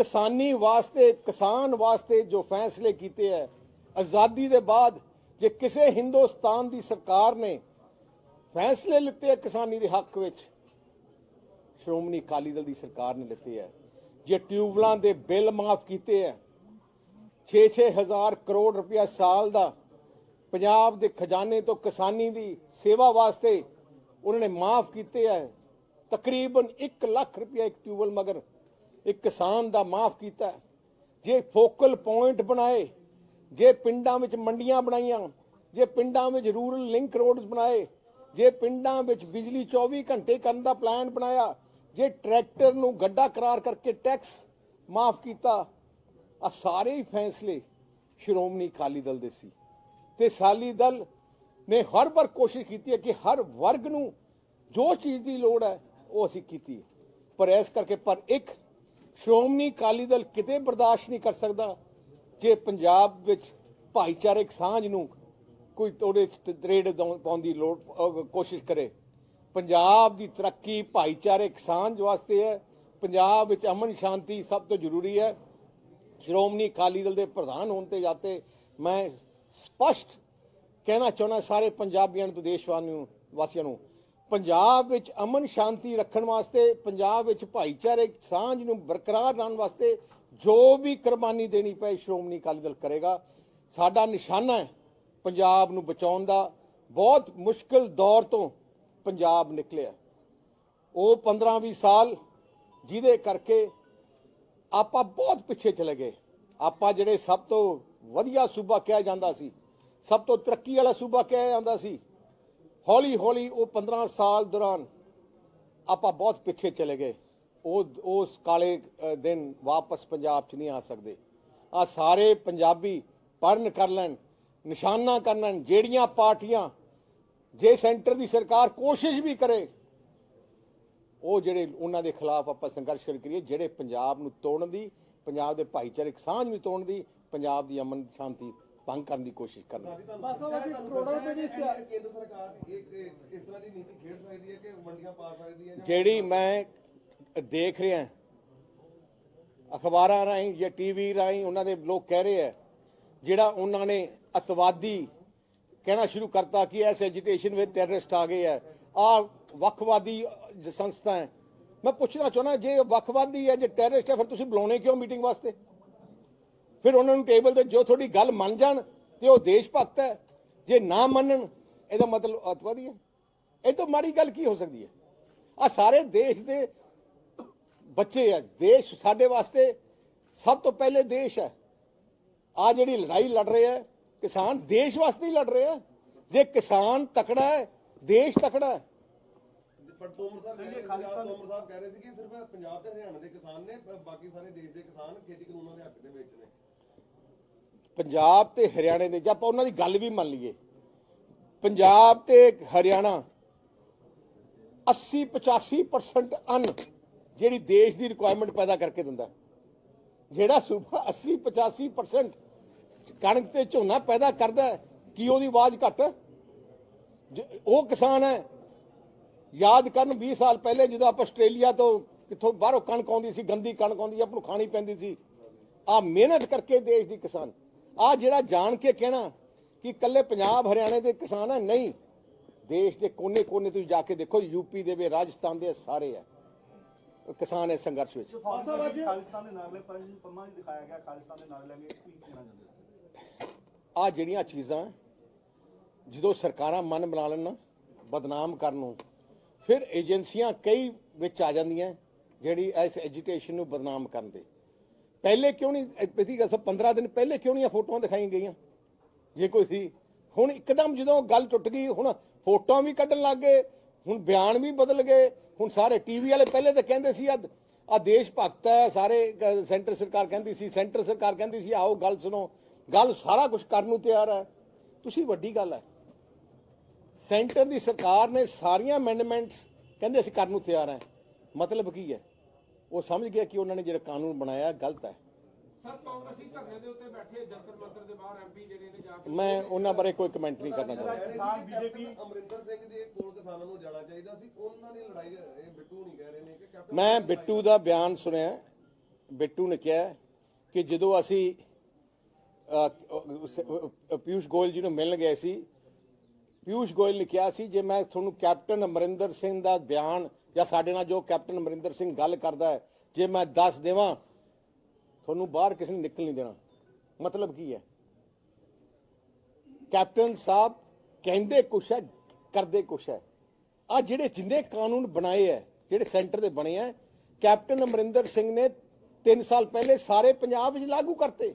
ਕਿਸਾਨੀ ਵਾਸਤੇ, ਕਿਸਾਨ ਵਾਸਤੇ ਜੋ ਫੈਸਲੇ ਕੀਤੇ ਹੈ ਆਜ਼ਾਦੀ ਦੇ ਬਾਅਦ ਜੇ ਕਿਸੇ ਹਿੰਦੁਸਤਾਨ ਦੀ ਸਰਕਾਰ ਨੇ ਫੈਸਲੇ ਲਿੱਤੇ ਕਿਸਾਨੀ ਦੇ ਹੱਕ ਵਿੱਚ, ਸ਼੍ਰੋਮਣੀ ਅਕਾਲੀ ਦਲ ਦੀ ਸਰਕਾਰ ਨੇ ਲਿੱਤੇ ਹੈ ਜੇ ਟਿਊਬਲਾਂ ਦੇ ਬਿੱਲ ਮਾਫ ਕੀਤੇ ਹੈ 6-6 ਹਜ਼ਾਰ ਕਰੋੜ ਰੁਪਇਆ ਸਾਲ ਦਾ ਪੰਜਾਬ ਦੇ ਖਜ਼ਾਨੇ ਤੋਂ ਕਿਸਾਨੀ ਦੀ ਸੇਵਾ ਵਾਸਤੇ ਉਹਨਾਂ ਨੇ ਮਾਫ ਕੀਤੇ ਹੈ ਤਕਰੀਬਨ 1 ਲੱਖ ਰੁਪਇਆ ਇੱਕ ਟਿਊਬਲ ਮਗਰ ਇੱਕ ਕਿਸਾਨ ਦਾ ਮਾਫ ਕੀਤਾ ਜੇ ਫੋਕਲ ਪੁਆਇੰਟ ਬਣਾਏ, ਜੇ ਪਿੰਡਾਂ ਵਿੱਚ ਮੰਡੀਆਂ ਬਣਾਈਆਂ, ਜੇ ਪਿੰਡਾਂ ਵਿੱਚ ਰੂਰਲ ਲਿੰਕ ਰੋਡਸ ਬਣਾਏ, ਜੇ ਪਿੰਡਾਂ ਵਿੱਚ ਬਿਜਲੀ 24 ਘੰਟੇ ਕਰਨ ਦਾ ਪਲਾਨ ਬਣਾਇਆ, ਜੇ ਟਰੈਕਟਰ ਨੂੰ ਗੱਡਾ ਕਰਾਰ ਕਰਕੇ ਟੈਕਸ ਮਾਫ ਕੀਤਾ, ਆ ਸਾਰੇ ਹੀ ਫੈਸਲੇ ਸ਼੍ਰੋਮਣੀ ਅਕਾਲੀ ਦਲ ਦੇ ਸੀ। ਤੇ ਸਾਲੀ ਦਲ ਨੇ ਹਰ ਵਾਰ ਕੋਸ਼ਿਸ਼ ਕੀਤੀ ਹੈ ਕਿ ਹਰ ਵਰਗ ਨੂੰ ਜੋ ਚੀਜ਼ ਦੀ ਲੋੜ ਹੈ, ਉਹ ਅਸੀਂ ਕੀਤੀ ਪਰ ਇਸ ਕਰਕੇ ਪਰ ਇੱਕ ਸ਼੍ਰੋਮਣੀ ਅਕਾਲੀ ਦਲ ਕਿਤੇ ਬਰਦਾਸ਼ਤ ਨਹੀਂ ਕਰ ਸਕਦਾ ਜੇ ਪੰਜਾਬ ਵਿੱਚ ਭਾਈਚਾਰਕ ਸਾਂਝ ਨੂੰ ਕੋਈ ਤੋੜੇ ਤਰੇੜ ਪਾਉਣ ਦੀ ਲੋੜ ਕੋਸ਼ਿਸ਼ ਕਰੇ। ਪੰਜਾਬ ਦੀ ਤਰੱਕੀ ਭਾਈਚਾਰਕ ਸਾਂਝ ਵਾਸਤੇ ਹੈ। ਪੰਜਾਬ ਵਿੱਚ ਅਮਨ ਸ਼ਾਂਤੀ ਸਭ ਤੋਂ ਜ਼ਰੂਰੀ ਹੈ। ਸ਼੍ਰੋਮਣੀ ਅਕਾਲੀ ਦਲ ਦੇ ਪ੍ਰਧਾਨ ਹੋਣ ਤੇ ਜਾਤੇ ਮੈਂ ਸਪਸ਼ਟ ਕਹਿਣਾ ਚਾਹੁੰਦਾ ਸਾਰੇ ਪੰਜਾਬੀਆਂ ਨੂੰ ਤੇ ਦੇਸ਼ਵਾਸੀਆਂ ਨੂੰ ਵਾਸੀਆਂ ਨੂੰ ਪੰਜਾਬ ਵਿੱਚ ਅਮਨ ਸ਼ਾਂਤੀ ਰੱਖਣ ਵਾਸਤੇ, ਪੰਜਾਬ ਵਿੱਚ ਭਾਈਚਾਰੇ ਸਾਂਝ ਨੂੰ ਬਰਕਰਾਰ ਰੱਖਣ ਵਾਸਤੇ ਜੋ ਵੀ ਕੁਰਬਾਨੀ ਦੇਣੀ ਪਏ, ਸ਼੍ਰੋਮਣੀ ਅਕਾਲੀ ਦਲ ਕਰੇਗਾ। ਸਾਡਾ ਨਿਸ਼ਾਨਾ ਹੈ ਪੰਜਾਬ ਨੂੰ ਬਚਾਉਣ ਦਾ। ਬਹੁਤ ਮੁਸ਼ਕਲ ਦੌਰ ਤੋਂ ਪੰਜਾਬ ਨਿਕਲਿਆ। ਉਹ 15-20 ਸਾਲ ਜਿਹਦੇ ਕਰਕੇ ਆਪਾਂ ਬਹੁਤ ਪਿੱਛੇ ਚਲੇ ਗਏ। ਆਪਾਂ ਜਿਹੜੇ ਸਭ ਤੋਂ ਵਧੀਆ ਸੂਬਾ ਕਿਹਾ ਜਾਂਦਾ ਸੀ, ਸਭ ਤੋਂ ਤਰੱਕੀ ਵਾਲਾ ਸੂਬਾ ਕਿਹਾ ਜਾਂਦਾ ਸੀ ਹੌਲੀ ਹੌਲੀ ਉਹ 15 ਸਾਲ ਦੌਰਾਨ ਆਪਾਂ ਬਹੁਤ ਪਿੱਛੇ ਚਲੇ ਗਏ। ਉਹ ਉਸ ਕਾਲੇ ਦਿਨ ਵਾਪਸ ਪੰਜਾਬ 'ਚ ਨਹੀਂ ਆ ਸਕਦੇ। ਆ ਸਾਰੇ ਪੰਜਾਬੀ ਪੜਨ ਕਰ ਲੈਣ ਨਿਸ਼ਾਨਾ ਕਰ ਲੈਣ ਜਿਹੜੀਆਂ ਪਾਰਟੀਆਂ ਜੇ ਸੈਂਟਰ ਦੀ ਸਰਕਾਰ ਕੋਸ਼ਿਸ਼ ਵੀ ਕਰੇ ਉਹ ਜਿਹੜੇ ਉਹਨਾਂ ਦੇ ਖਿਲਾਫ ਆਪਾਂ ਸੰਘਰਸ਼ ਕਰੀਏ ਜਿਹੜੇ ਪੰਜਾਬ ਨੂੰ ਤੋੜਨ ਦੀ ਪੰਜਾਬ ਦੇ ਭਾਈਚਾਰਕ ਸਾਂਝ ਨੂੰ ਤੋੜਨ ਦੀ ਪੰਜਾਬ ਦੀ ਅਮਨ ਸ਼ਾਂਤੀ ਭੰਗ ਕਰਨ ਦੀ ਕੋਸ਼ਿਸ਼ ਕਰਨ ਬਸ ਉਹ ਅਸੀਂ ਕਰੋੜਾਂ ਰੁਪਏ ਦੀ ਇਸ਼ਤਿਹਾਰ ਕੇਂਦਰ ਸਰਕਾਰ ਇਹ ਇਹ- ਇਸ ਤਰ੍ਹਾਂ ਦੀ ਨੀਤੀ ਖੇਡ ਸਕਦੀ ਹੈ ਕਿ ਮੰਡੀਆਂ ਪਾ ਸਕਦੀ ਹੈ ਜਿਹੜੀ ਮੈਂ ਦੇਖ ਰਿਹਾ ਅਖਬਾਰਾਂ ਰਾਹੀਂ ਜਾਂ ਟੀਵੀ ਰਾਹੀਂ ਉਹਨਾਂ ਦੇ ਲੋਕ ਕਹਿ ਰਹੇ ਆ, ਜਿਹੜਾ ਉਹਨਾਂ ਨੇ ਅਤਵਾਦੀ ਕਹਿਣਾ ਸ਼ੁਰੂ ਕਰਤਾ ਕਿ ਐਸ ਐਜੀਟੇਸ਼ਨ ਵਿੱਚ ਟੈਰਰਿਸਟ ਆ ਗਏ ਆ। ਆ ਵੱਖਵਾਦੀ ਸੰਸਥਾ ਹੈ। ਮੈਂ ਪੁੱਛਣਾ ਚਾਹੁੰਦਾ, ਜੇ ਵੱਖਵਾਦੀ ਹੈ, ਜੇ ਟੈਰਰਿਸਟ ਹੈ, ਫਿਰ ਤੁਸੀਂ ਬੁਲਾਉਣੇ ਕਿਉਂ ਮੀਟਿੰਗ ਵਾਸਤੇ? ਫਿਰ ਉਹਨਾਂ ਨੂੰ ਟੇਬਲ ਤੇ ਜੋ ਤੁਹਾਡੀ ਗੱਲ ਮੰਨ ਜਾਣ ਤੇ ਉਹ ਦੇਸ਼ ਭਗਤ ਹੈ। ਜੇ ਨਾ ਮੰਨਣ, ਇਹਦਾ ਮਤਲਬ ਅਤਵਾਦੀ ਹੈ। ਇਹ ਤੋਂ ਮਾੜੀ ਗੱਲ ਕੀ ਹੋ ਸਕਦੀ ਹੈ? ਆ ਸਾਰੇ ਦੇਸ਼ ਦੇ ਬੱਚੇ ਆ ਦੇਸ਼ ਸਾਡੇ ਵਾਸਤੇ ਸਭ ਤੋਂ ਪਹਿਲੇ ਦੇਸ਼ ਹੈ। ਆ ਜਿਹੜੀ ਲੜਾਈ ਲੜ ਰਹੇ ਆ ਕਿਸਾਨ ਦੇਸ਼ ਵਾਸਤੇ ਹੀ ਲੜ ਰਹੇ ਆ ਜੇ ਕਿਸਾਨ ਤਕੜਾ ਹੈ ਦੇਸ਼ ਤਕੜਾ ਹੈ। ਪਰ ਤੋਮਰ ਸਾਹਿਬ ਕਹਿ ਰਹੇ ਪੰਜਾਬ ਤੋਮਰ ਸਾਹਿਬ ਕਹਿ ਰਹੇ ਸੀ ਕਿ ਸਿਰਫ ਪੰਜਾਬ ਤੇ ਹਰਿਆਣਾ ਦੇ ਕਿਸਾਨ ਨੇ ਬ- ਬਾਕੀ ਸਾਰੇ ਦੇਸ਼ ਦੇ ਕਿਸਾਨ ਖੇਤੀ ਕਾਨੂੰਨਾਂ ਦੇ ਹੱਕ ਦੇ ਵਿੱਚ ਨੇ। ਪੰਜਾਬ ਤੇ ਹਰਿਆਣੇ ਦੇ ਜੇ ਆਪਾਂ ਉਹਨਾਂ ਦੀ ਗੱਲ ਵੀ ਮੰਨ ਲਈਏ ਪੰਜਾਬ ਤੇ ਹਰਿਆਣਾ 80 85% ਅੰਨ ਜਿਹੜੀ ਦੇਸ਼ ਦੀ ਰਿਕੁਆਇਰਮੈਂਟ ਪੈਦਾ ਕਰਕੇ ਦਿੰਦਾ ਜਿਹੜਾ ਸੂਬਾ 80 85% ਕਣਕ ਤੇ ਝੋਨਾ ਪੈਦਾ ਕਰਦਾ ਕੀ ਉਹਦੀ ਆਵਾਜ਼ ਘੱਟ ਉਹ ਕਿਸਾਨ ਹੈ, ਯਾਦ ਕਰਨ 20 ਸਾਲ ਪਹਿਲੇ ਜਦੋਂ ਆਪਾਂ ਆਸਟ੍ਰੇਲੀਆ ਤੋਂ ਕਿੱਥੋਂ ਬਾਹਰੋਂ ਕਣਕ ਆਉਂਦੀ ਸੀ, ਗੰਦੀ ਕਣਕ ਆਉਂਦੀ ਆਪਾਂ ਨੂੰ ਖਾਣੀ ਪੈਂਦੀ ਸੀ, ਆ ਮਿਹਨਤ ਕਰਕੇ ਦੇਸ਼ ਦੀ ਕਿਸਾਨ। ਆ ਜਿਹੜਾ ਜਾਣ ਕੇ ਕਹਿਣਾ ਕਿ ਇਕੱਲੇ ਪੰਜਾਬ, ਹਰਿਆਣੇ ਦੇ ਕਿਸਾਨ ਹੈ, ਨਹੀਂ। ਦੇਸ਼ ਦੇ ਕੋਨੇ-ਕੋਨੇ ਤੁਸੀਂ ਜਾ ਕੇ ਦੇਖੋ ਯੂਪੀ ਦੇ ਵੀ ਰਾਜਸਥਾਨ ਦੇ ਸਾਰੇ ਆ। ਕਿਸਾਨ ਇਸ ਸੰਘਰਸ਼ ਵਿੱਚ। ਸਾਹਿਬ ਅੱਜ ਖਾਲਿਸਤਾਨ ਦੇ ਨਾਰੇ ਪੰਜ ਪੰਮਾ ਜੀ ਦਿਖਾਇਆ ਗਿਆ ਖਾਲਿਸਤਾਨ ਦੇ ਨਾਰੇ ਲੈਣਗੇ ਕੀ ਕਹਿਣਾ ਚਾਹੁੰਦੇ ਹੋ? ਆ ਜਿਹੜੀਆਂ ਚੀਜ਼ਾਂ ਜਦੋਂ ਸਰਕਾਰਾਂ ਮਨ ਬਣਾ ਲੈਣ ਨਾ ਬਦਨਾਮ ਕਰਨ ਨੂੰ ਫਿਰ ਏਜੰਸੀਆਂ ਕਈ ਵਿੱਚ ਆ ਜਾਂਦੀਆਂ ਜਿਹੜੀ ਇਸ ਐਜੀਟੇਸ਼ਨ ਨੂੰ ਬਦਨਾਮ ਕਰਨ ਦੇ। ਪਹਿਲੇ ਕਿਉਂ ਨਹੀਂ ਪਤੀ ਗੱਲ 15 ਦਿਨ ਪਹਿਲੇ ਕਿਉਂ ਨਹੀਂ ਇਹ ਫੋਟੋਆਂ ਦਿਖਾਈਆਂ ਗਈਆਂ? ਜੇ ਕੋਈ ਸੀ ਹੁਣ ਇੱਕਦਮ ਜਦੋਂ ਗੱਲ ਟੁੱਟ ਗਈ ਹੁਣ ਫੋਟੋਆਂ ਵੀ ਕੱਢਣ ਲੱਗ ਗਏ, ਹੁਣ ਬਿਆਨ ਵੀ ਬਦਲ ਗਏ, ਹੁਣ ਸਾਰੇ ਟੀਵੀ ਵਾਲੇ ਪਹਿਲੇ ਤਾਂ ਕਹਿੰਦੇ ਸੀ ਆ ਆ ਦੇਸ਼ ਭਗਤ ਹੈ, ਸਾਰੇ ਸੈਂਟਰ ਸਰਕਾਰ ਕਹਿੰਦੀ ਸੀ, ਸੈਂਟਰ ਸਰਕਾਰ ਕਹਿੰਦੀ ਸੀ, ਆਓ ਗੱਲ ਸੁਣੋ, ਗੱਲ ਸਾਰਾ ਕੁਝ ਕਰਨ ਨੂੰ ਤਿਆਰ ਹੈ। ਤੁਸੀਂ ਵੱਡੀ ਗੱਲ ਹੈ। ਸੈਂਟਰ ਦੀ ਸਰਕਾਰ ਨੇ ਸਾਰੀਆਂ ਅਮੈਂਡਮੈਂਟਸ ਕਹਿੰਦੇ ਅਸੀਂ ਕਰਨ ਨੂੰ ਤਿਆਰ ਹਾਂ। ਮਤਲਬ ਕੀ ਹੈ? ਉਹ ਸਮਝ ਗਿਆ ਕਿ ਉਹਨਾਂ ਨੇ ਜਿਹੜਾ ਕਾਨੂੰਨ ਬਣਾਇਆ, ਗਲਤ ਹੈ। ਸਰ ਕਾਂਗਰਸੀ ਧਰਨੇ ਦੇ ਉੱਤੇ ਬੈਠੇ ਜੰਤਰ ਮੰਤਰ ਦੇ ਬਾਹਰ ਐਮਪੀ ਜਿਹੜੇ ਨੇ ਜਾ ਕੇ ਮੈਂ ਉਹਨਾਂ ਬਾਰੇ ਕੋਈ ਕਮੈਂਟ ਨਹੀਂ ਕਰਨਾ ਚਾਹੁੰਦਾ। ਕਿਸਾਨ ਬੀਜੇਪੀ ਅਮਰਿੰਦਰ ਸਿੰਘ ਦੇ ਕੋਲ ਕਿਸਾਨਾਂ ਨੂੰ ਜਾਣਾ ਚਾਹੀਦਾ ਸੀ ਉਹਨਾਂ ਨੇ ਲੜਾਈ ਇਹ ਬਿੱਟੂ ਨਹੀਂ ਕਹਿ ਰਹੇ ਨੇ ਕਿ ਕੈਪਟਨ ਮੈਂ ਬਿੱਟੂ ਦਾ ਬਿਆਨ ਸੁਣਿਆ ਬਿੱਟੂ ਨੇ ਕਿਹਾ ਕਿ ਜਦੋਂ ਅਸੀਂ ਪਿਊਸ਼ ਗੋਇਲ ਜੀ ਨੂੰ ਮਿਲਣ ਗਏ ਸੀ ਪਿਊਸ਼ ਗੋਇਲ ਨੇ ਕਿਹਾ ਸੀ ਜੇ ਮੈਂ ਤੁਹਾਨੂੰ ਕੈਪਟਨ ਅਮਰਿੰਦਰ ਸਿੰਘ ਦਾ ਬਿਆਨ ਜਾਂ ਸਾਡੇ ਨਾਲ ਜੋ ਕੈਪਟਨ ਅਮਰਿੰਦਰ ਸਿੰਘ ਗੱਲ ਕਰਦਾ ਹੈ ਜੇ ਮੈਂ ਦੱਸ ਦੇਵਾਂ ਤੁਹਾਨੂੰ ਬਾਹਰ ਕਿਸੇ ਨੂੰ ਨਿਕਲ ਨਹੀਂ ਦੇਣਾ। ਮਤਲਬ ਕੀ ਹੈ? ਕੈਪਟਨ ਸਾਹਿਬ ਕਹਿੰਦੇ ਕੁਛ ਹੈ, ਕਰਦੇ ਕੁਛ ਹੈ। ਆ ਜਿਹੜੇ ਜਿੰਨੇ ਕਾਨੂੰਨ ਬਣਾਏ ਹੈ, ਜਿਹੜੇ ਸੈਂਟਰ ਦੇ ਬਣੇ ਹੈ, ਕੈਪਟਨ ਅਮਰਿੰਦਰ ਸਿੰਘ ਨੇ 3 ਸਾਲ ਪਹਿਲੇ ਸਾਰੇ ਪੰਜਾਬ ਵਿੱਚ ਲਾਗੂ ਕਰਤੇ।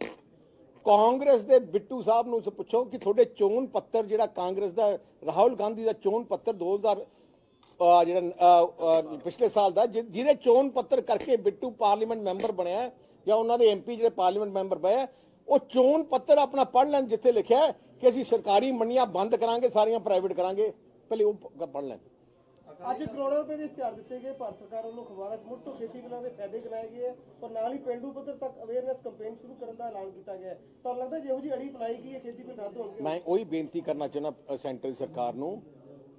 ਕਾਂਗਰਸ ਦੇ ਬਿੱਟੂ ਸਾਹਿਬ ਨੂੰ ਪੁੱਛੋ ਕਿ ਤੁਹਾਡੇ ਚੋਣ ਪੱਤਰ ਜਿਹੜਾ ਕਾਂਗਰਸ ਦਾ, ਰਾਹੁਲ ਗਾਂਧੀ ਦਾ ਚੋਣ ਪੱਤਰ 2000 ਅਹ, ਜਿਹੜਾ ਪਿਛਲੇ ਸਾਲ ਦਾ, ਜਿ- ਜਿਹਦੇ ਚੋਣ ਪੱਤਰ ਕਰਕੇ ਬਿੱਟੂ ਪਾਰਲੀਮੈਂਟ ਮੈਂਬਰ ਬਣਿਆ ਜਾਂ ਉਹਨਾਂ ਦੇ ਐਮਪੀ ਜਿਹੜੇ ਪਾਰਲੀਮੈਂਟ ਮੈਂਬਰ ਪਏ ਉਹ ਚੋਣ ਪੱਤਰ ਆਪਣਾ ਪੜ੍ਹ ਲੈਣ ਜਿੱਥੇ ਲਿਖਿਆ ਹੈ ਕਿ ਅਸੀਂ ਸਰਕਾਰੀ ਮੰਡੀਆਂ ਬੰਦ ਕਰਾਂਗੇ ਸਾਰੀਆਂ ਪ੍ਰਾਈਵੇਟ ਕਰਾਂਗੇ। ਪਹਿਲੇ ਉਹ ਪੜ੍ਹ ਲੈਣ। ਅੱਜ ਕਰੋੜਾਂ ਰੁਪਏ ਦੇ ਇਸ਼ਤਿਹਾਰ ਦਿੱਤੇ ਗਏ ਭਾਰਤ ਸਰਕਾਰ ਵੱਲੋਂ ਖਬਰਾਂ 'ਚ ਮੁੜ ਤੋਂ ਖੇਤੀ ਬਿੱਲਾਂ ਦੇ ਫਾਇਦੇ ਗਿਣਾਏ ਗਏ ਔਰ ਨਾਲ ਹੀ ਪਿੰਡੂ ਪੱਧਰ ਤੱਕ ਅਵੇਅਰਨੈਸ ਕੈਂਪੇਨ ਸ਼ੁਰੂ ਕਰਨ ਦਾ ਐਲਾਨ ਕੀਤਾ ਗਿਆ ਤੁਹਾਨੂੰ ਲੱਗਦਾ ਜਿਹੋ ਜਿਹੀ ਅੜੀ ਅਪਣਾਈ ਗਈ ਹੈ ਖੇਤੀ ਬਿੱਲ ਰੱਦ ਹੋਣਗੇ? ਮੈਂ ਉਹੀ ਬੇਨਤੀ ਕਰਨਾ ਚਾਹੁੰਦਾ ਸੈਂਟਰ ਸਰਕਾਰ ਨੂੰ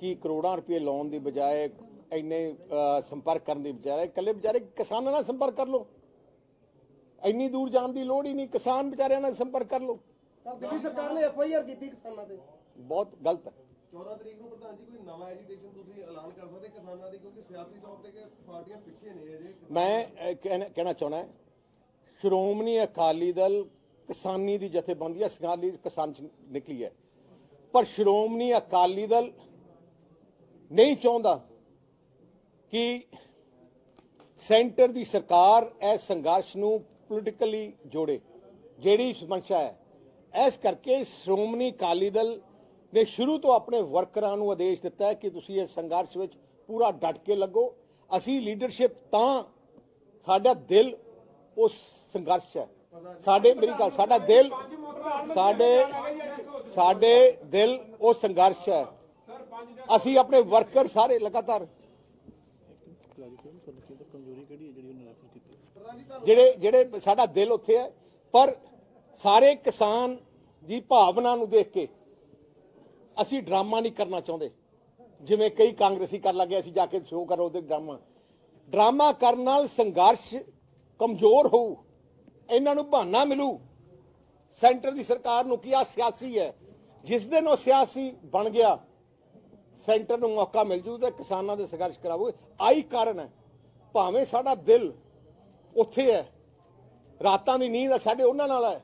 ਕਿ ਕਰੋੜਾਂ ਰੁਪਏ ਲਾਉਣ ਦੀ ਬਜਾਏ ਇੰਨੇ ਸੰਪਰਕ ਕਰਨ ਦੀ ਬਜਾਏ ਇਕੱਲੇ ਵਿਚਾਰੇ ਕਿਸਾਨਾਂ ਨਾਲ ਸੰਪਰਕ ਕਰ ਲਓ। ਇੰਨੀ ਦੂਰ ਜਾਣ ਦੀ ਲੋੜ ਹੀ ਨਹੀਂ ਕਿਸਾਨ ਵਿਚਾਰਿਆਂ ਨਾਲ ਸੰਪਰਕ ਕਰ ਲਓ। ਤਾਂ ਦਿੱਲੀ ਸਰਕਾਰ ਨੇ ਐਫ ਆਈ ਆਰ ਕੀਤੀ ਕਿਸਾਨਾਂ ਤੇ। ਬਹੁਤ ਗਲਤ ਹੈ। 14 ਤਰੀਕ ਨੂੰ ਪ੍ਰਧਾਨ ਜੀ ਕੋਈ ਨਵਾਂ ਐਜੀਟੇਸ਼ਨ ਤੁਸੀਂ ਐਲਾਨ ਕਰ ਸਕਦੇ ਕਿਸਾਨਾਂ ਦੀ? ਕਿਉਂਕਿ ਸਿਆਸੀ ਤੌਰ ਤੇ ਕਿ ਪਾਰਟੀਆਂ ਪਿੱਛੇ ਨੇ ਅਜੇ। ਮੈਂ ਕਹਿਣਾ ਕਹਿਣਾ ਚਾਹੁੰਦਾ ਸ਼੍ਰੋਮਣੀ ਅਕਾਲੀ ਦਲ ਕਿਸਾਨੀ ਦੀ ਜਥੇਬੰਦੀ ਹੈ ਅਕਾਲੀ ਕਿਸਾਨ ਚ ਨਿਕਲੀ ਹੈ। ਪਰ ਸ਼੍ਰੋਮਣੀ ਅਕਾਲੀ ਦਲ ਨਹੀਂ ਚਾਹੁੰਦਾ ਕਿ ਸੈਂਟਰ ਦੀ ਸਰਕਾਰ ਇਸ ਸੰਘਰਸ਼ ਨੂੰ ਪੋਲੀਟੀਕਲੀ ਜੋੜੇ, ਜਿਹੜੀ ਸਮੱਸਿਆ ਹੈ। ਇਸ ਕਰਕੇ ਸ਼੍ਰੋਮਣੀ ਅਕਾਲੀ ਦਲ ਨੇ ਸ਼ੁਰੂ ਤੋਂ ਆਪਣੇ ਵਰਕਰਾਂ ਨੂੰ ਆਦੇਸ਼ ਦਿੱਤਾ ਹੈ ਕਿ ਤੁਸੀਂ ਇਸ ਸੰਘਰਸ਼ ਵਿੱਚ ਪੂਰਾ ਡਟ ਕੇ ਲੱਗੋ। ਅਸੀਂ ਲੀਡਰਸ਼ਿਪ ਤਾਂ ਸਾਡਾ ਦਿਲ ਉਸ ਸੰਘਰਸ਼ ਹੈ। ਸਾਡੇ ਮੇਰੀ ਗੱਲ, ਸਾਡਾ ਦਿਲ, ਸਾਡੇ ਸਾਡੇ ਦਿਲ ਉਹ ਸੰਘਰਸ਼ ਹੈ। ਅਸੀਂ ਆਪਣੇ ਵਰਕਰ ਸਾਰੇ ਲਗਾਤਾਰ ਜਿਹੜੇ ਜਿਹੜੇ ਜਿਹੜੇ ਸਾਡਾ ਦਿਲ ਉੱਥੇ ਹੈ, ਪਰ ਸਾਰੇ ਕਿਸਾਨ ਦੀ ਭਾਵਨਾ ਨੂੰ ਦੇਖ ਕੇ ਅਸੀਂ ਡਰਾਮਾ ਨਹੀਂ ਕਰਨਾ ਚਾਹੁੰਦੇ। ਜਿਵੇਂ ਕਈ ਕਾਂਗਰਸੀ ਕਰ ਲੱਗੇ, ਅਸੀਂ ਜਾ ਕੇ ਸ਼ੋਅ ਕਰੋ ਉਹਦੇ ਡਰਾਮਾ। ਡਰਾਮਾ ਕਰਨ ਨਾਲ ਸੰਘਰਸ਼ ਕਮਜ਼ੋਰ ਹੋਊ, ਇਹਨਾਂ ਨੂੰ ਬਹਾਨਾ ਮਿਲੂ। ਸੈਂਟਰ ਦੀ ਸਰਕਾਰ ਨੂੰ ਕੀ ਆ, ਸਿਆਸੀ ਹੈ। ਜਿਸ ਦਿਨ ਉਹ ਸਿਆਸੀ ਬਣ ਗਿਆ, ਸੈਂਟਰ ਨੂੰ ਮੌਕਾ ਮਿਲ ਜੂ ਤੇ ਕਿਸਾਨਾਂ ਦੇ ਸੰਘਰਸ਼ ਕਰਾਵੋ ਆਈ ਕਾਰਨ ਹੈ। ਭਾਵੇਂ ਸਾਡਾ ਦਿਲ ਉੱਥੇ ਹੈ। ਰਾਤਾਂ ਦੀ ਨੀਂਦ ਸਾਡੇ ਉਹਨਾਂ ਨਾਲ ਹੈ।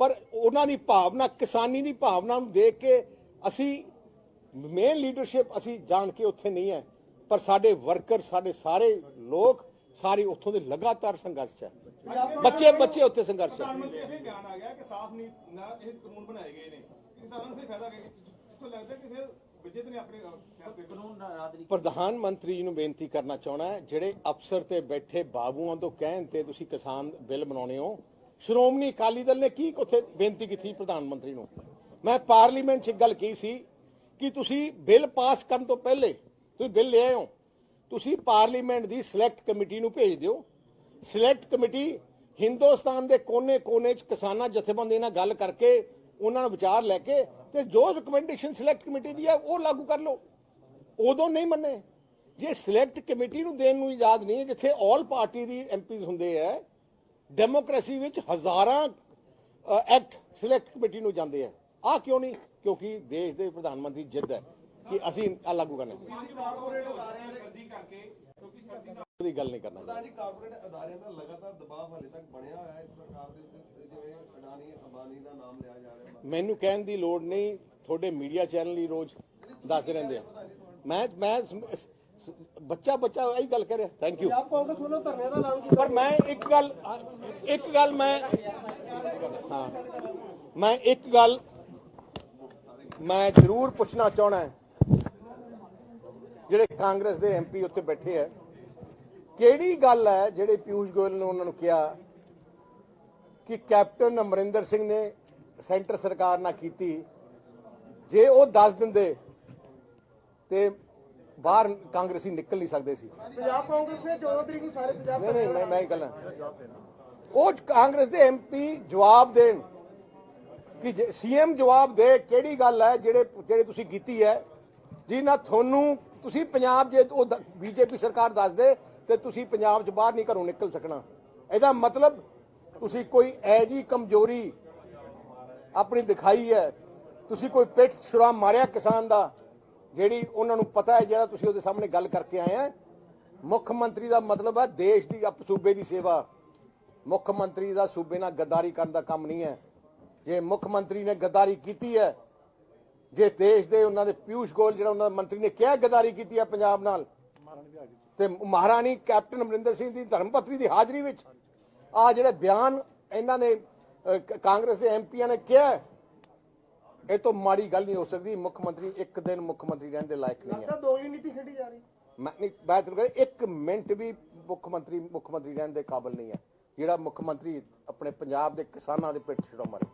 ਪਰ ਉਹਨਾਂ ਦੀ ਭਾਵਨਾ, ਕਿਸਾਨੀ ਦੀ ਭਾਵਨਾ ਨੂੰ ਦੇਖ ਕੇ ਅਸੀਂ ਮੇਨ ਲੀਡਰਸ਼ਿਪ ਅਸੀਂ ਜਾਣ ਕੇ ਉੱਥੇ ਨਹੀਂ ਹੈ। ਪਰ ਸਾਡੇ ਵਰਕਰ ਸਾਡੇ ਸਾਰੇ ਲੋਕ ਸਾਰੇ ਉੱਥੋਂ ਦੇ ਲਗਾਤਾਰ ਸੰਘਰਸ਼ ਹੈ। ਬੱਚੇ ਬੱਚੇ ਉੱਥੇ ਸੰਘਰਸ਼ ਹੈ। ਇਹ ਬਿਆਨ ਆ ਗਿਆ ਕਿ ਸਾਫ਼ ਨਹੀਂ ਨਾ ਇਹ ਕਾਨੂੰਨ ਬਣਾਏ ਗਏ ਨੇ। ਕਿਸਾਨਾਂ ਨੂੰ ਸਿਰ ਫਾਇਦਾ ਹੋਵੇਗਾ ਲੱਗਦਾ ਕਿ ਫਿਰ ਨੇ ਆਪਣੇ ਪ੍ਰਧਾਨ ਮੰਤਰੀ ਜੀ ਨੂੰ ਬੇਨਤੀ ਕਰਨਾ ਚਾਹਣਾ ਹੈ ਜਿਹੜੇ ਅਫਸਰ ਤੇ ਬੈਠੇ ਬਾਬੂਆਂ ਤੋਂ ਕਹਿਣ ਤੇ ਤੁਸੀਂ ਕਿਸਾਨ ਬਿੱਲ ਬਣਾਉਣੇ ਹੋ ਸ਼੍ਰੋਮਣੀ ਅਕਾਲੀ ਦਲ ਨੇ ਕੀ ਉੱਥੇ ਬੇਨਤੀ ਕੀਤੀ ਪ੍ਰਧਾਨ ਮੰਤਰੀ ਨੂੰ? ਮੈਂ ਪਾਰਲੀਮੈਂਟ 'ਚ ਇੱਕ ਗੱਲ ਕਹੀ ਸੀ ਕਿ ਤੁਸੀਂ ਬਿੱਲ ਪਾਸ ਕਰਨ ਤੋਂ ਪਹਿਲੇ ਤੁਸੀਂ ਬਿੱਲ ਲੈ ਆਏ ਹੋ ਤੁਸੀਂ ਪਾਰਲੀਮੈਂਟ ਦੀ ਸਿਲੈਕਟ ਕਮੇਟੀ ਨੂੰ ਭੇਜ ਦਿਓ। ਸਿਲੈਕਟ ਕਮੇਟੀ ਹਿੰਦੁਸਤਾਨ ਦੇ ਕੋਨੇ-ਕੋਨੇ 'ਚ ਕਿਸਾਨਾਂ ਜਥੇਬੰਦੀ ਨਾਲ ਗੱਲ ਕਰਕੇ ਉਹਨਾਂ ਨੂੰ ਵਿਚਾਰ ਲੈ ਕੇ ਤੇ ਜੋ ਰਿਕਮੈਂਡੇਸ਼ਨ ਸਿਲੈਕਟ ਕਮੇਟੀ ਦੀ ਹੈ ਉਹ ਲਾਗੂ ਕਰ ਲਓ। ਉਦੋਂ ਨਹੀਂ ਮੰਨੇ। ਜੇ ਸਿਲੈਕਟ ਕਮੇਟੀ ਨੂੰ ਦੇਣ ਨੂੰ ਇਜਾਜ਼ਤ ਨਹੀਂ ਹੈ, ਜਿੱਥੇ ਆਲ ਪਾਰਟੀ ਦੀ ਐਮਪੀਜ਼ ਹੁੰਦੇ ਆ ਡੈਮੋਕ੍ਰੇਸੀ ਵਿੱਚ ਹਜ਼ਾਰਾਂ ਐਕਟ ਸਿਲੈਕਟ ਕਮੇਟੀ ਨੂੰ ਜਾਂਦੇ ਆ। ਆ ਕਿਉਂ ਨਹੀਂ? ਕਿਉਂਕਿ ਦੇਸ਼ ਦੇ ਪ੍ਰਧਾਨ ਮੰਤਰੀ ਜਿੱਦ ਹੈ ਕਿ ਅਸੀਂ ਆ ਲਾਗੂ ਕਰਨਾ ਕਾਰਪੋਰੇਟ ਗੱਲ ਨਹੀਂ ਕਰਨਾ ਪ੍ਰਧਾਨ ਜੀ ਕਾਰਪੋਰੇਟ ਅਦਾਰਿਆਂ ਦਾ ਲਗਾਤਾਰ ਦਬਾਅ ਹਾਲੇ ਤੱਕ ਬਣਿਆ ਹੋਇਆ ਹੈ ਸਰਕਾਰ ਦੇ ਉੱਤੇ। ਜਿਵੇਂ ਅਡਾਨੀ ਅੰਬਾਨੀ ਦਾ ਨਾਮ ਲਿਆ ਜਾ ਰਿਹਾ ਹੈ ਮੈਨੂੰ ਕਹਿਣ ਦੀ ਲੋੜ ਨਹੀਂ ਤੁਹਾਡੇ ਮੀਡੀਆ ਚੈਨਲ ਹੀ ਰੋਜ਼ ਦੱਸਦੇ ਰਹਿੰਦੇ ਆ। ਮੈਂ ਮੈਂ ਬੱਚਾ ਬੱਚਾ ਇਹੀ ਗੱਲ ਕਰ ਰਿਹਾ। ਥੈਂਕ ਯੂ ਪੰਜਾਬ ਕਾਂਗਰਸ ਵੱਲੋਂ ਧਰਨੇ ਦਾ ਐਲਾਨ ਕੀਤਾ। ਪਰ ਮੈਂ ਇੱਕ ਗੱਲ ਇੱਕ ਗੱਲ ਮੈਂ ਹਾਂ। ਮੈਂ ਇੱਕ ਗੱਲ ਮੈਂ ਜ਼ਰੂਰ ਪੁੱਛਣਾ ਚਾਹਣਾ ਜਿਹੜੇ ਕਾਂਗਰਸ ਦੇ ਐਮਪੀ ਉੱਥੇ ਬੈਠੇ ਹੈ। ਕਿਹੜੀ ਗੱਲ ਹੈ ਜਿਹੜੇ ਪਿਊਸ਼ ਗੋਇਲ ਨੇ ਉਹਨਾਂ ਨੂੰ ਕਿਹਾ? ਕਿ ਕੈਪਟਨ ਅਮਰਿੰਦਰ ਸਿੰਘ ਨੇ ਸੈਂਟਰ ਸਰਕਾਰ ਨਾਲ ਕੀਤੀ। ਜੇ ਉਹ ਦੱਸ ਦਿੰਦੇ ਤੇ ਬਾਹਰ ਕਾਂਗਰਸੀ ਨਿਕਲ ਨਹੀਂ ਸਕਦੇ ਸੀ। ਪੰਜਾਬ ਕਾਂਗਰਸ ਨੇ 14 ਤਰੀਕ ਨੂੰ ਸਾਰੇ ਪੰਜਾਬ ਨਹੀਂ ਨਹੀਂ ਮੈਂ ਮੈਂ ਗੱਲ ਉਹ ਕਾਂਗਰਸ ਦੇ ਐਮਪੀ ਜਵਾਬ ਦੇਣ ਕਿ ਸੀਐਮ ਜਵਾਬ ਦੇ ਕਿਹੜੀ ਗੱਲ ਹੈ ਜਿਹੜੇ ਜਿਹੜੇ ਤੁਸੀਂ ਕੀਤੀ ਹੈ ਜਿਹਨਾਂ ਤੁਹਾਨੂੰ ਤੁਸੀਂ ਪੰਜਾਬ ਜੇ ਉਹ ਬੀਜੇਪੀ ਸਰਕਾਰ ਦੱਸ ਦੇ ਤੇ ਤੁਸੀਂ ਪੰਜਾਬ 'ਚ ਬਾਹਰ ਨਹੀਂ ਘਰੋਂ ਨਿਕਲ ਸਕਣਾ। ਇਹਦਾ ਮਤਲਬ ਤੁਸੀਂ ਕੋਈ ਐਜੀ ਕਮਜ਼ੋਰੀ ਆਪਣੀ ਦਿਖਾਈ ਹੈ, ਤੁਸੀਂ ਕੋਈ ਪਿੱਠ ਛੁਰਾ ਮਾਰਿਆ ਕਿਸਾਨ ਦਾ, ਜਿਹੜੀ ਉਹਨਾਂ ਨੂੰ ਪਤਾ ਹੈ, ਜਿਹੜਾ ਤੁਸੀਂ ਉਹਦੇ ਸਾਹਮਣੇ ਗੱਲ ਕਰਕੇ ਆਏ ਆ? ਮੁੱਖ ਮੰਤਰੀ ਦਾ ਮਤਲਬ ਹੈ ਦੇਸ਼ ਦੀ ਅਪ ਸੂਬੇ ਦੀ ਸੇਵਾ। ਮੁੱਖ ਮੰਤਰੀ ਦਾ ਸੂਬੇ ਨਾਲ ਗੱਦਾਰੀ ਕਰਨ ਦਾ ਕੰਮ ਨਹੀਂ ਹੈ। ਜੇ ਮੁੱਖ ਮੰਤਰੀ ਨੇ ਗੱਦਾਰੀ ਕੀਤੀ ਹੈ, ਜੇ ਦੇਸ਼ ਦੇ ਉਹਨਾਂ ਦੇ ਪਿਊਸ਼ ਗੋਲ ਜਿਹੜਾ ਉਹਨਾਂ ਦਾ ਮੰਤਰੀ ਨੇ ਕਿਹਾ ਗੱਦਾਰੀ ਕੀਤੀ ਹੈ ਪੰਜਾਬ ਨਾਲ, ਤੇ ਮਹਾਰਾਣੀ ਕੈਪਟਨ ਅਮਰਿੰਦਰ ਸਿੰਘ ਦੀ ਧਰਮਪਤਨੀ ਦੀ ਹਾਜ਼ਰੀ ਵਿੱਚ ਆ ਜਿਹੜੇ ਬਿਆਨ ਇਹਨਾਂ ਨੇ ਕਾਂਗਰਸ ਦੇ ਐਮਪੀਆਂ ਨੇ ਕਿਹਾ ਹੈ, ਇਹ ਤੋਂ ਮਾੜੀ ਗੱਲ ਨਹੀਂ ਹੋ ਸਕਦੀ ਮੁੱਖ ਮੰਤਰੀ ਇੱਕ ਦਿਨ ਮੁੱਖ ਮੰਤਰੀ ਰਹਿਣ ਦੇ ਲਾਇਕ ਨਹੀਂ ਹੈ। ਲੱਗਦਾ ਦੋਗਲੀ ਨੀਤੀ ਖੇਡੀ ਜਾ ਰਹੀ। ਮੈਂ ਨਹੀਂ ਮੈਂ ਤੁਹਾਨੂੰ ਕਹਿੰਦਾ ਇੱਕ ਮਿੰਟ ਵੀ ਮੁੱਖ ਮੰਤਰੀ ਮੁੱਖ ਮੰਤਰੀ ਰਹਿਣ ਦੇ ਕਾਬਿਲ ਨਹੀਂ ਹੈ ਜਿਹੜਾ ਮੁੱਖ ਮੰਤਰੀ ਆਪਣੇ ਪੰਜਾਬ ਦੇ ਕਿਸਾਨਾਂ ਦੇ ਪਿੱਠ ਛੁਰਾ ਮਾਰੇ